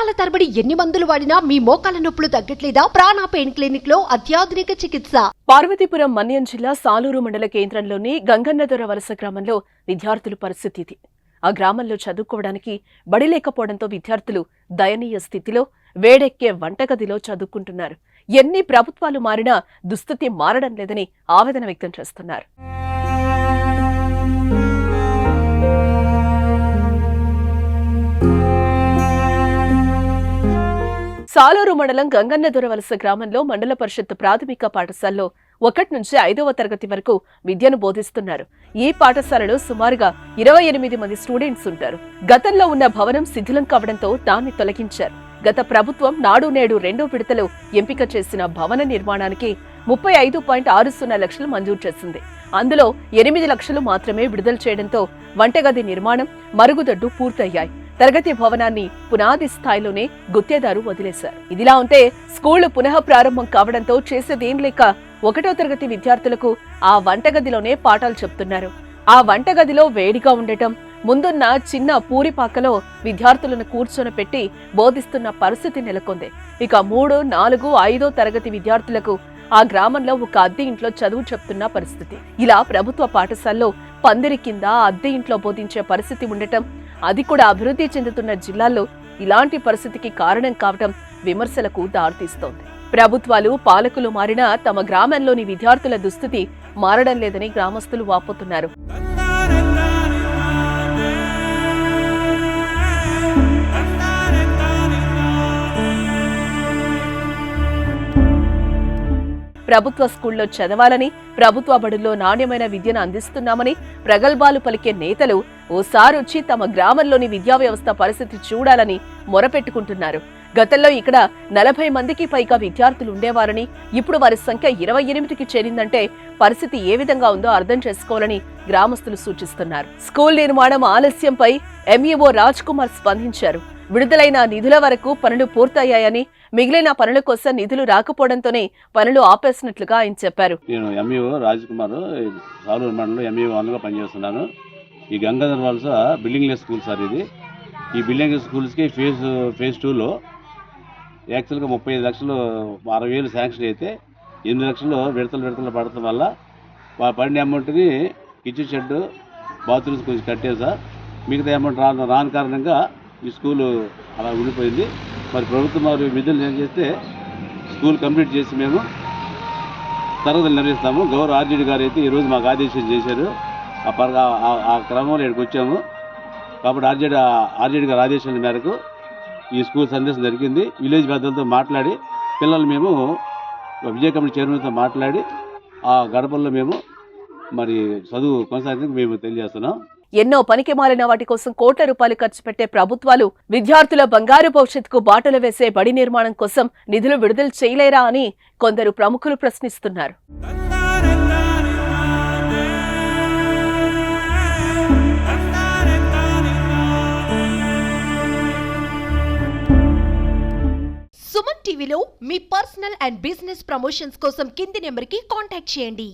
సంవత్సరాల తరబడి ఎన్ని మందులు వాడినా మీ మోకాల నొప్పులు తగ్గట్లేదా? ప్రాణ పెయిన్ క్లినిక్లో అత్యాధునిక చికిత్స. పార్వతీపురం మన్యం జిల్లా సాలూరు మండల కేంద్రంలోని గంగన్నదొర వలస గ్రామంలో విద్యార్థుల పరిస్థితి ఇది. ఆ గ్రామంలో చదువుకోవడానికి బడి లేకపోవడంతో విద్యార్థులు దయనీయ స్థితిలో వేడెక్కే వంటగదిలో చదువుకుంటున్నారు. ఎన్ని ప్రభుత్వాలు మారినా దుస్థితి మారడం లేదని ఆవేదన వ్యక్తం చేస్తున్నారు. సాలూరు మండలం గంగన్నదొర వలస గ్రామంలో మండల పరిషత్ ప్రాథమిక పాఠశాలలో ఒకటి నుంచి ఐదవ తరగతి వరకు విద్యను బోధిస్తున్నారు. ఈ పాఠశాలలో సుమారుగా ఇరవై ఎనిమిది మంది స్టూడెంట్స్ ఉంటారు. గతంలో ఉన్న భవనం శిథిలం కావడంతో దాన్ని తొలగించారు. గత ప్రభుత్వం నాడు నేడు రెండో విడతలో ఎంపిక చేసిన భవన నిర్మాణానికి ముప్పై ఐదు పాయింట్ ఆరు సున్నా లక్షలు మంజూరు చేసింది. అందులో ఎనిమిది లక్షలు మాత్రమే విడుదల చేయడంతో వంటగది నిర్మాణం మరుగుదొడ్డు పూర్తయ్యాయి. తరగతి భవనాన్ని పునాది స్థాయిలోనే గుత్తేదారు వదిలేశారు. ఇదిలా ఉంటే స్కూళ్ళు పునః ప్రారంభం కావడంతో చేసేదేం లేక ఒకటో తరగతి విద్యార్థులకు ఆ వంటగదిలోనే పాఠాలు చెప్తున్నారు. ఆ వంటగదిలో వేడిగా ఉండటం ముందున్న చిన్న పూరిపాకలో విద్యార్థులను కూర్చొని పెట్టి బోధిస్తున్న పరిస్థితి నెలకొంది. ఇక మూడు నాలుగు ఐదో తరగతి విద్యార్థులకు ఆ గ్రామంలో ఒక అద్దె ఇంట్లో చదువు చెప్తున్న పరిస్థితి. ఇలా ప్రభుత్వ పాఠశాలలో పందిరి కింద అద్దె ఇంట్లో బోధించే పరిస్థితి ఉండటం అది కూడా అభివృద్ధి చెందుతున్న జిల్లాల్లో ఇలాంటి పరిస్థితికి కారణం కావటం విమర్శలకు దారితీస్తోంది. ప్రభుత్వాలు పాలకులు మారినా తమ గ్రామంలోని విద్యార్థుల దుస్థితి మారడం లేదని గ్రామస్తులు వాపోతున్నారు. ప్రభుత్వ స్కూల్లో చదవాలని ప్రభుత్వ బడుల్లో నాణ్యమైన విద్యను అందిస్తున్నామని ప్రగల్భాలు పలికే నేతలు ఓసారి వచ్చి తమ గ్రామంలోని విద్యా వ్యవస్థ పరిస్థితి చూడాలని మొరపెట్టుకుంటున్నారు. గతంలో ఇక్కడ నలభై మందికి పైగా విద్యార్థులు ఉండేవారని ఇప్పుడు వారి సంఖ్య ఇరవై ఎనిమిదికి చేరిందంటే పరిస్థితి ఏ విధంగా ఉందో అర్థం చేసుకోవాలని గ్రామస్తులు సూచిస్తున్నారు. స్కూల్ నిర్మాణం ఆలస్యంపై ఎంఈఓ రాజ్ కుమార్ స్పందించారు. విడుదలైన నిధుల వరకు పనులు పూర్తయ్యాయని మిగిలిన పనుల కోసం నిధులు రాకపోవడంతోనే పనులు ఆపేసినట్లుగా ఆయన చెప్పారు. నేను ఎంఈఓ రాజ్ కుమార్ సాలూరు మండలంలో ఎంఈఓ వన్గా పనిచేస్తున్నాను. ఈ గంగాధర్ వలస బిల్డింగ్ లెస్ స్కూల్ సార్ ఇది. ఈ బిల్డింగ్ స్కూల్స్కి ఫేజ్ ఫేజ్ టూలో యాక్చువల్గా ముప్పై ఐదు లక్షలు అరవై వేలు శాంక్షన్ అయితే ఎనిమిది లక్షలు విడతలు విడతలు పడటం వల్ల పడిన అమౌంట్ని కిచెన్ షెడ్ బాత్రూమ్స్ కొంచెం కట్టారు సార్ మిగతా అమౌంట్ రాను రాని కారణంగా ఈ స్కూలు అలా ఉండిపోయింది. మరి ప్రభుత్వం వారు విధులు ఏం చేస్తే స్కూల్ కంప్లీట్ చేసి మేము తరగతులు నిర్వహిస్తాము. గౌరవ ఆర్జీడి గారు అయితే ఈరోజు మాకు ఆదేశం చేశారు. ఆ పర ఆ- క్రమంలో ఇక్కడికి వచ్చాము. కాబట్టి ఆర్జేడి ఆర్జేడి గారి ఆదేశాల మేరకు ఈ స్కూల్ సందేశం జరిగింది. విలేజ్ పెద్దలతో మాట్లాడి పిల్లలు మేము విజయ కమిటీ చైర్మన్తో మాట్లాడి ఆ గడపల్లో మేము మరి చదువు కొనసాగించడానికి మేము తెలియజేస్తున్నాం. ఎన్నో పనికి మాలిన వాటి కోసం కోట్ల రూపాయలు ఖర్చు పెట్టే ప్రభుత్వాలు విద్యార్థుల బంగారు భవిష్యత్తుకు బాటలు వేసే బడి నిర్మాణం కోసం నిధులు విడుదల చేయలేరా అని కొందరు ప్రముఖులు ప్రశ్నిస్తున్నారు. సుమన్ టీవీలో మీ పర్సనల్ అండ్ బిజినెస్ ప్రమోషన్స్ కోసం కింది నెంబర్కి కాంటాక్ట్ చేయండి.